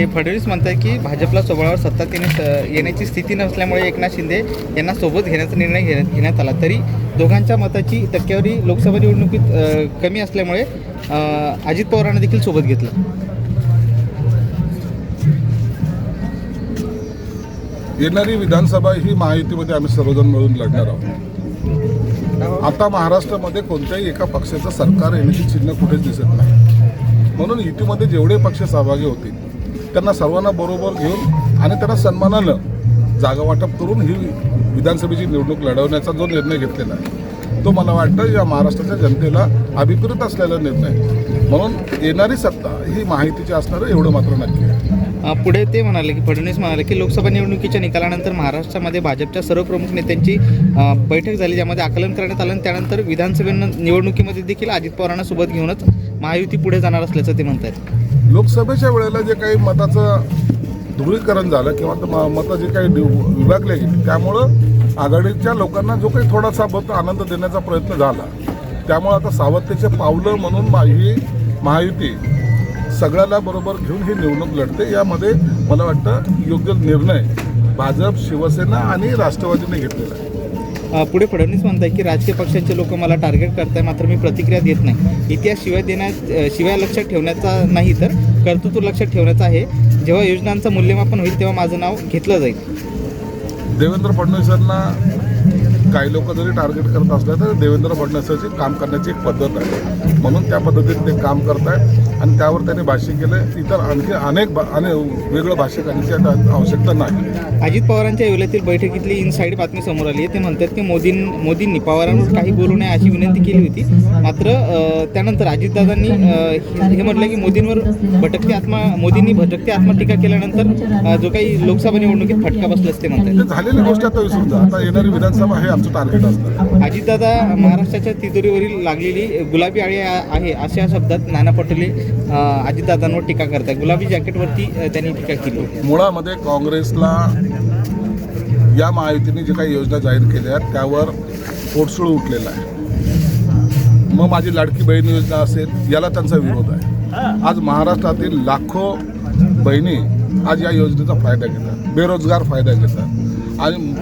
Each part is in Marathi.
हे फडणवीस म्हणतात की भाजपला सोबळावर सत्ता येणे येण्याची स्थिती नसल्यामुळे एकनाथ शिंदे यांना सोबत घेण्याचा निर्णय घेण्यात घेण्यात आला. तरी दोघांच्या मताची टक्केवारी लोकसभा निवडणुकीत कमी असल्यामुळे अजित पवारांना देखील सोबत घेतलं. येणारी विधानसभा ही महायुतीमध्ये आम्ही सर्वजण मिळून लढणार आहोत. आता महाराष्ट्रामध्ये कोणत्याही एका पक्षाचं सरकार येण्याची चिन्ह कुठेच दिसत नाही. म्हणून युतीमध्ये जेवढे पक्ष सहभागी होतील त्यांना सर्वांना बरोबर घेऊन आणि त्यांना सन्मानानं जागा वाटप करून ही विधानसभेची निवडणूक लढवण्याचा जो निर्णय घेतलेला आहे तो मला वाटतं या महाराष्ट्राच्या जनतेला अभिप्रेत असलेला निर्णय म्हणून येणारी सत्ता ही माहितीची असणारं एवढं मात्र नक्की आहे. पुढे ते म्हणाले की फडणवीस म्हणाले की लोकसभा निवडणुकीच्या निकालानंतर महाराष्ट्रामध्ये भाजपच्या सर्व प्रमुख नेत्यांची बैठक झाली ज्यामध्ये आकलन करण्यात आलं आणि त्यानंतर विधानसभे निवडणुकीमध्ये देखील अजित पवारांना सोबत घेऊनच महायुती पुढे जाणार असल्याचं ते म्हणतात लोकसभेच्या वेळेला जे काही मताचं ध्रुवीकरण झालं किंवा म- मतं जे काही विभागले गेली त्यामुळं आघाडीच्या लोकांना जो काही थोडासा बहुत आनंद देण्याचा प्रयत्न झाला. त्यामुळं आता सावत्तेचे पावलं म्हणून मा- ही महायुती सगळ्याला बरोबर घेऊन ही निवडणूक लढते. यामध्ये मला वाटतं योग्य निर्णय भाजप शिवसेना आणि राष्ट्रवादीने घेतलेला आहे. पुढे फडणवीस म्हणताय की राजकीय पक्षांचे लोक मला टार्गेट करताय मात्र मी प्रतिक्रिया देत नाही. इतिहास शिवाय देण्यात शिवाय लक्षात ठेवण्याचा नाही तर कर्तृत्व लक्षात ठेवण्याचा आहे. जेव्हा योजनांचं मूल्यमापन होईल तेव्हा माझं नाव घेतलं जाईल. देवेंद्र फडणवीसांना काही लोक जरी टार्गेट करत असले तर देवेंद्र फडणवीसांची काम करण्याची एक पद्धत आहे. म्हणून त्या पद्धतीने ते काम करत आहेत आणि त्यावर त्यांनी भाष्य केलं इतर आणखी अनेक अनेक वेगळं भाष्य करण्याची आवश्यकता नाही. अजित पवारांच्या येवल्यातील बैठकीतली इनसाईड बातमी समोर आली आहे. ते म्हणतात की मोदीं मोदींनी पवारांवर काही बोलू नये अशी विनंती केली होती. मात्र त्यानंतर अजितदादांनी हे म्हटलं की मोदींवर भटकती आत्मा मोदींनी भटकती आत्मा टीका केल्यानंतर जो काही लोकसभा निवडणुकीत फटका बसल्यास ते म्हणतात. झालेली गोष्ट आता विसरून जा. आता येणारी विधानसभा हे आमचं टार्गेट असतं अजितदादा महाराष्ट्राच्या तिजोरीवरील लागलेली गुलाबी आळी आहे अशा शब्दात नाना पटोले अजितदादांवर टीका करतात गुलाबी जॅकेटवरती त्यांनी टीका केली. मुळामध्ये काँग्रेसला या महायुतीने जे काही योजना जाहीर केल्या आहेत त्यावर पोटसूळ उठलेला आहे. मग माझी लाडकी बहीण योजना असेल याला त्यांचा विरोध आहे. आज महाराष्ट्रातील लाखो बहिणी आज या योजनेचा फायदा घेतात बेरोजगार फायदा घेतात आणि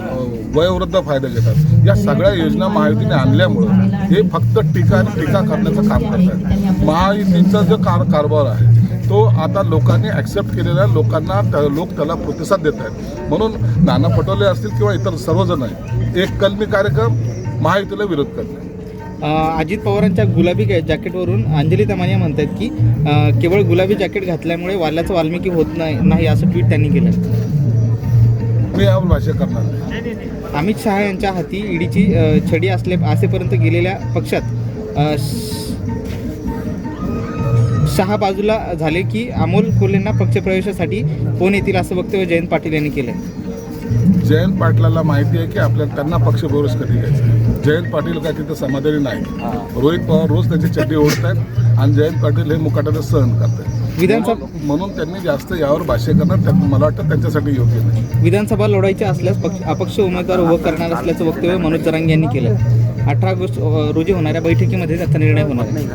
वयोवृद्ध फायदा घेतात. या सगळ्या योजना महायुतीने आणल्यामुळं हे फक्त टीका आणि टीका करण्याचं काम करतात. महायुतीचा जो कार कारभार आहे तो आता लोकांनी ॲक्सेप्ट केलेला लोकांना त्या- लोक त्याला प्रतिसाद देत आहेत. म्हणून नाना पटोले असतील किंवा इतर सर्वजण आहेत एक कलमी कार्यक्रम महायुतीला विरोध करतात. अजित पवारांच्या गुलाबी जॅकेटवरून अंजली तमानिया म्हणतात की केवळ गुलाबी जॅकेट घातल्यामुळे वाल्याचं वाल्मिकी होत नाही नाही असं ट्विट त्यांनी केलं. मी यावर भाष्य करणार नाही. अमित शहा यांच्या हाती ईडीची छडी असले असेपर्यंत गेलेल्या पक्षात शहा बाजूला झाले की अमोल कोल्हेंना पक्षप्रवेशासाठी फोन येतील असं वक्तव्य जयंत पाटील यांनी केलं जयंत पाटलाला माहिती आहे की आपल्याला त्यांना पक्ष प्रवेश कधी घ्यायचा. जयंत पाटील काय तिथं समाधानी नाही रोहित पवार रोज त्याची चड्डी ओढत आहेत आणि जयंत पाटील हे मुकाट्याने सहन करतात विधानसभा म्हणून- त्यांनी जास्त यावर भाष्य करणं त्या- मला वाटतं त्यांच्यासाठी योग्य नाही. विधानसभा लढवायची असल्यास पक्ष अपक्ष उमेदवार उभं करणार असल्याचं वक्तव्य मनोज जरांगे यांनी केलं. अठरा ऑगस्ट रोजी होणाऱ्या बैठकीमध्ये त्याचा निर्णय होणार आहे.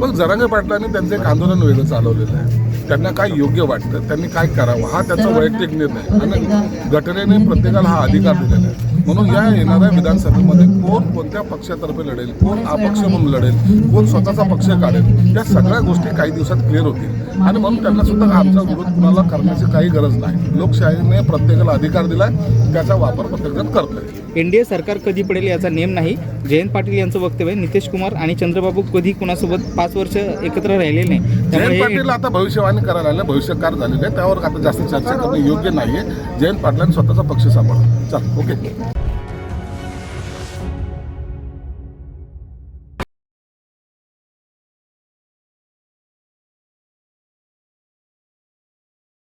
मग जरांगे पाटलांनी त्यांचं एक आंदोलन वेगळं चालवलेलं आहे. त्यांना काय योग्य वाटतं त्यांनी काय करावं हा त्याचा वैयक्तिक निर्णय आणि घटनेने प्रत्येकाला हा अधिकार दिलेला आहे. म्हणून या येणाऱ्या विधानसभेमध्ये कोण कोणत्या पक्षातर्फे लढेल? कोण अपक्ष म्हणून लढेल? कोण स्वतःचा पक्ष काढेल? या सगळ्या गोष्टी काही दिवसात क्लिअर होतील. आणि म्हणून त्यांना सुद्धा आमचा विरोध कुणाला करण्याची काही गरज नाही. लोकशाहीने प्रत्येकाला अधिकार दिला त्याचा वापर प्रत्येकजण करतोय. एनडीए सरकार कधी पडेल याचा नेम नाही. जयंत पाटील यांचं वक्तव्य नितेश कुमार आणि चंद्रबाबू कधी कुणासोबत पाच वर्ष एकत्र राहिलेले नाही. जयंत पाटील आता भविष्यवाणी करायला आले भविष्यकार झालेले आहे त्यावर आता जास्त चर्चा करणं योग्य नाहीये. जयंत पाटलांनी स्वतःचा पक्ष सांभाळा चल ओके.